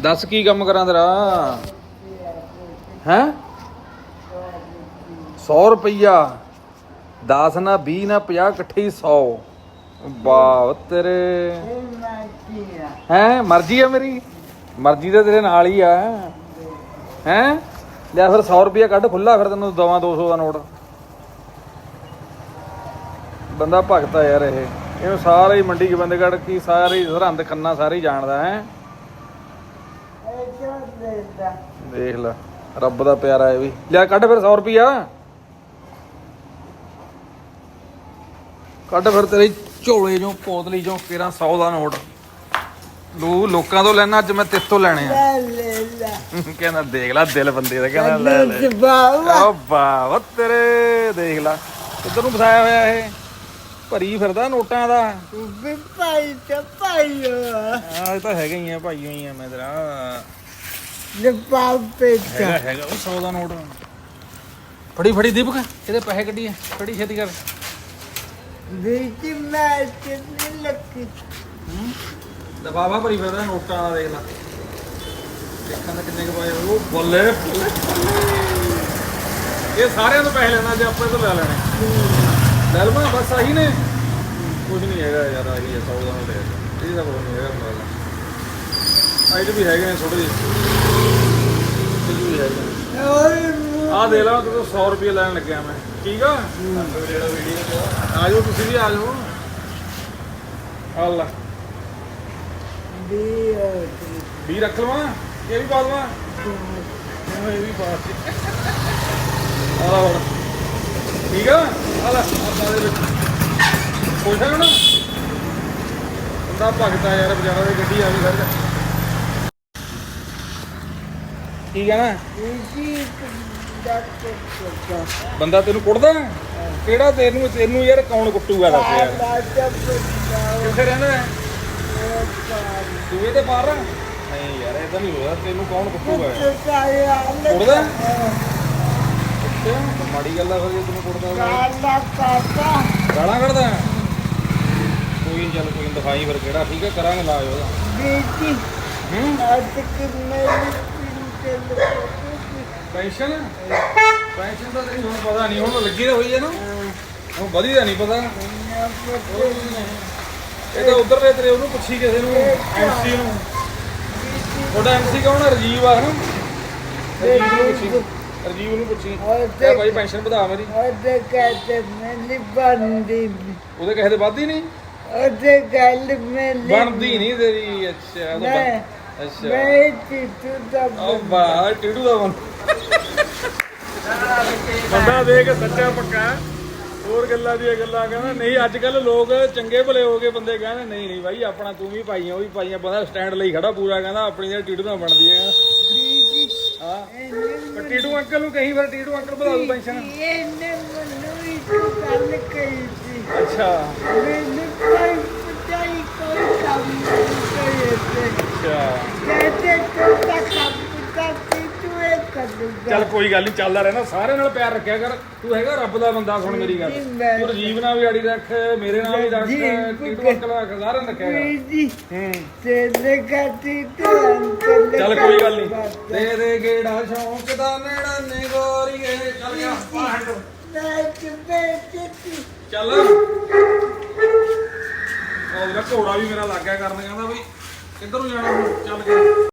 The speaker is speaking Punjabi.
ਦੱਸ ਕੀ ਕੰਮ ਕਰਾਂ ਤੇਰਾ? ਹੈ? 100 ਰੁਪਈਆ। 10 ਨਾ 20 ਨਾ 50 ਇਕੱਠੇ ਹੀ 100 ਵਾਹ ਤੇਰੇ। ਹੈ, ਮਰਜ਼ੀ ਆ ਮੇਰੀ। ਮਰਜ਼ੀ ਤਾਂ ਤੇਰੇ ਨਾਲ ਹੀ ਆ। ਹੈ? ਲੈ ਫਿਰ 100 ਰੁਪਈਆ ਕੱਢ ਖੁੱਲਾ ਫਿਰ ਤੈਨੂੰ ਦਵਾਂ 200 ਦਾ ਨੋਟ। ਬੰਦਾ ਭਗਤਾ ਯਾਰ ਇਹ। ਇਹਨੂੰ ਸਾਰੇ ਹੀ ਮੰਡੀ ਕੇ ਬੰਦੇ ਕੱਢ ਕੀ ਸਾਰੇ ਹੀ ਸਰਹੰਦ, ਖੰਨਾ ਸਾਰੇ ਹੀ ਜਾਣਦਾ, ਹੈ? ਦੇਖ ਲੈ ਰੱਬ ਦਾ ਪਿਆਰਾ ਇਹ ਵੀ। ਲਿਆ ਕੱਢ ਫਿਰ 100 ਰੁਪਿਆ ਕੱਢ ਫਿਰ ਤੇਰੇ ਝੋਲੇ ਚੋਂ ਪੋਤਲੀ ਚੋਂ ਤੇਰਾ 100 ਦਾ ਨੋਟ। ਲੋ ਲੋਕਾਂ ਤੋਂ ਲੈਣਾ ਅੱਜ ਮੈਂ ਤੇਰੇ ਤੋਂ ਲੈਣੇ ਆ। ਕਹਿੰਦਾ ਦੇਖ ਲੈ ਦਿਲ ਬੰਦੇ ਦਾ ਕਹਿੰਦਾ ਲੈ ਲੈ। ਓ ਵਾਹ ਓ ਤੇਰੇ ਦੇਖ ਲੈ। ਕਿੱਧਰ ਨੂੰ ਫਸਾਇਆ ਹੋਇਆ ਇਹ? ਭਰੀ ਫਿਰਦਾ ਨੋਟਾਂ ਦਾ। ਆ। ਇਹ ਤਾਂ ਹੈਗਾ ਹੀ ਆ ਭਾਈ ਹੋਈ ਆ ਮੈਂ ਤੇਰਾ। ਹੈਗਾ ਹੈਗਾ ਉਹ 100 ਦਾ ਨੋਟ। ਫੜੀ ਫੜੀ ਦੀਪਕ ਇਹਦੇ ਪੈਸੇ ਕੱਢੀਏ ਫੜੀ ਛੇਤੀ ਕਰ। ਦਬਾਵਾ ਭਰੀ ਫਿਰਦਾ ਨੋਟਾਂ ਦਾ ਦੇਖ ਲੈ। ਦੇਖਾਂ ਤਾਂ ਕਿੰਨੇ ਕੁ ਪਾਏ ਹੋਏ। ਉਹ ਬੱਲੇ। ਬੱਲੇ, ਬੱਲੇ। ਇਹ ਸਾਰਿਆਂ ਤੋਂ ਪੈਸੇ ਲੈਣਾ ਜੇ ਆਪਾਂ ਇਹ ਤੋਂ ਲੈ ਲੈਣੇ। ਲੈ ਬਸ ਆਹੀ ਨੇ। ਕੁਝ ਨਹੀਂ ਹੈਗਾ ਯਾਰ, ਆਹੀ ਹੈ 100 ਦਾ ਨੋਟ ਹੈ ਇਹ ਤਾਂ ਕੁਝ ਨਹੀਂ ਹੈਗਾ ਮਤਲਬ ਆਈਟ ਵੀ ਹੈਗੇ ਨੇ ਥੋੜੇ ਜਿਹੇ। ਵੀ ਹੈਗੇ ਆ ਦੇ ਲਾ, ਤੂੰ 100 ਰੁਪਏ ਲੈਣ ਲੱਗਿਆ ਮੈਂ। ਠੀਕ ਆ? ਆ ਜਾਓ ਤੁਸੀਂ ਵੀ ਆ ਜਾਓ ਆ ਲੈ। ਵੀ ਰੱਖ ਲਵਾਂ, ਇਹ ਵੀ ਪਾ ਲਵਾਂ। ਇਹ ਵੀ ਪਾ ਦੇ ਆ ਠੀਕ ਆ? ਆ ਲੈ ਆ ਪਾ ਦੇ ਵਿੱਚ ਖੁਸ਼ ਹੈ ਨਾ ਬੰਦਾ ਭਗਤਾ ਯਾਰ ਬਜਾਰਾ ਦੀ ਗੱਡੀ ਆ ਗਈ ਫਿਰ ਠੀਕ ਹੈ ਨਾ ਬੰਦਾ ਤੈਨੂੰ ਕੁੱਟਦਾ? ਕਿਹੜਾ ਤੈਨੂੰ ਤੈਨੂੰ ਯਾਰ ਕੌਣ ਕੁੱਟੂਗਾ ਦੱਸ ਯਾਰ। ਕਿੱਥੇ ਰਹਿੰਦਾ ਹੈ? ਦੂਏ ਤੇ ਆ? ਨਹੀਂ ਯਾਰ ਇਹ ਤਾਂ ਨਹੀਂ ਹੋਇਆ। ਤੈਨੂੰ ਕੌਣ ਕੁੱਟੂਗਾ? ਕੁੱਟਦਾ? ਮਾੜੀ ਗੱਲ ਆ ਫਿਰ ਜੇ ਤੈਨੂੰ ਕੁੱਟਦਾ ਗਾਲਾਂ ਕੱਢਦਾ ਕੋਈ ਨੀ, ਚੱਲ ਕੋਈ ਨੀ, ਦਿਖਾਈ ਫਿਰ ਕਿਹੜਾ। ਠੀਕ ਹੈ ਕਰਾਂਗੇ ਇਲਾਜ ਉਹਦਾ। ਹੂੰ? ਪੈਨਸ਼ਨ? ਪੈਨਸ਼ਨ ਤਾਂ ਤੇਰੀ ਹੁਣ ਪਤਾ ਨਹੀਂ ਹੁਣ ਲੱਗੀ ਤਾਂ ਹੋਈ ਹੈ ਨਾ। ਹੁਣ ਵਧੀ ਤਾਂ ਨਹੀਂ ਪਤਾ। ਇਹ ਤਾਂ ਉਧਰ ਦੇ ਤੇਰੇ ਉਹਨੂੰ ਪੁੱਛੀ ਕਿਸੇ ਨੂੰ ਐਮਸੀ ਨੂੰ। ਤੁਹਾਡਾ ਐਮਸੀ ਕੌਣ ਹੈ? ਰਜੀਵ ਆ ਹਨਾ? ਰਜੀਵ। ਨੂੰ ਪੁੱਛੀ। ਰਜੀਵ ਨੂੰ ਪੁੱਛੀ। ਇਹ ਭਾਈ ਪੈਨਸ਼ਨ ਵਧਾ ਮੇਰੀ। ਉਹਦੇ ਕਿਸੇ ਦੇ ਵੱਧਦੀ ਨਹੀਂ? ਬਣਦੀ ਨਹੀਂ। ਤੇਰੀ। ਅੱਛਾ ਉਹ ਤਾਂ ਬਣ- ਅੱਛਾ। ਉਹ ਵਾਹ ਟਿੱਡੂ ਦਾ ਬਣ। ਬੰਦਾ ਦੇਖ ਸੱਚਾ ਪੱਕਾ ਹੋਰ ਗੱਲਾਂ ਦੀਆਂ ਗੱਲਾਂ ਕਹਿੰਦਾ ਨਹੀਂ ਅੱਜ ਕੱਲ ਲੋਕ ਚੰਗੇ ਭਲੇ ਹੋ ਗਏ ਬੰਦੇ ਕਹਿੰਦੇ ਨਹੀਂ ਨਹੀਂ ਬਾਈ ਆਪਣਾ ਤੂੰ ਵੀ ਪਾਈਆਂ ਉਹ ਵੀ ਪਾਈਆਂ ਬੰਦਾ ਸਟੈਂਡ ਲਈ ਖੜਾ ਪੂਰਾ ਕਹਿੰਦਾ ਆਪਣੀ ਜਿਹੜੀ ਟਿੱਡੂ ਦਾ ਬਣਦੀ ਹੈ ਹਾਂ ਪਰ ਟਿੱਡੂ ਅੰਕਲ ਨੂੰ ਕਹੀਂ ਫਿਰ ਟਿੱਡੂ ਅੰਕਲ ਵਧਾ ਦੂ ਪੈਨਸ਼ਨ। ਇਹਨੇ ਮੈਨੂੰ ਇੱਕ ਗੱਲ ਕਹੀ ਸੀ। ਅੱਛਾ। ਮੈਨੂੰ ਕੋਈ ਪਤਾਈ ਕੋਈ ਕੰਮ ਨਹੀਂ ਅੱਛਾ। ਤੇ ਤੂੰ ਤਾਂ ਕੰਮ ਕਰਦੀ ਤੂੰ ਇਹ ਕਰੂਗਾ। ਚੱਲ ਕੋਈ ਗੱਲ ਨਹੀਂ ਚੱਲਦਾ ਰਹਿਣਾ। ਸਾਰਿਆਂ ਨਾਲ ਪਿਆਰ ਰੱਖਿਆ ਕਰ। ਤੂੰ ਹੈਗਾ ਰੱਬ ਦਾ ਬੰਦਾ ਸੁਣ ਮੇਰੀ ਗੱਲ। ਜੀ, ਮੈਂ- ਤੂੰ ਰਜੀਵ ਨਾਲ ਵੀ ਆੜੀ ਰੱਖ ਮੇਰੇ ਨਾਲ ਵੀ ਰੱਖ ਜੀ, ਟਿੱਡੂ ਅੰਕਲ ਨਾਲ ਰੱਖ, ਸਾਰਿਆਂ ਨਾਲ ਰੱਖਿਆ ਕਰ। ਜੀ ਹੂੰ। ਤੇ ਲਗਾਤੀ ਤੂੰ ਚੱਲ ਕੋਈ ਗੱਲ ਤੇਰੇ ਗੇੜਾ ਸ਼ੌਂਕ ਦਾ ਨੇੜਾ ਨੇ ਗੋਰੀਏ ਚੱਲ ਗਿਆ ਪਾਹੰਡ ਨਾਚ ਬੇਟੀ ਚੱਲ। ਉਹ ਜਿਹੜਾ ਘੋੜਾ ਵੀ ਮੇਰਾ ਲੱਗਿਆ ਕਰਨ ਕਹਿੰਦਾ ਬਈ ਕਿੱਧਰ ਨੂੰ ਜਾਣਾ ਹੁਣ? ਚੱਲ ਗਿਆ।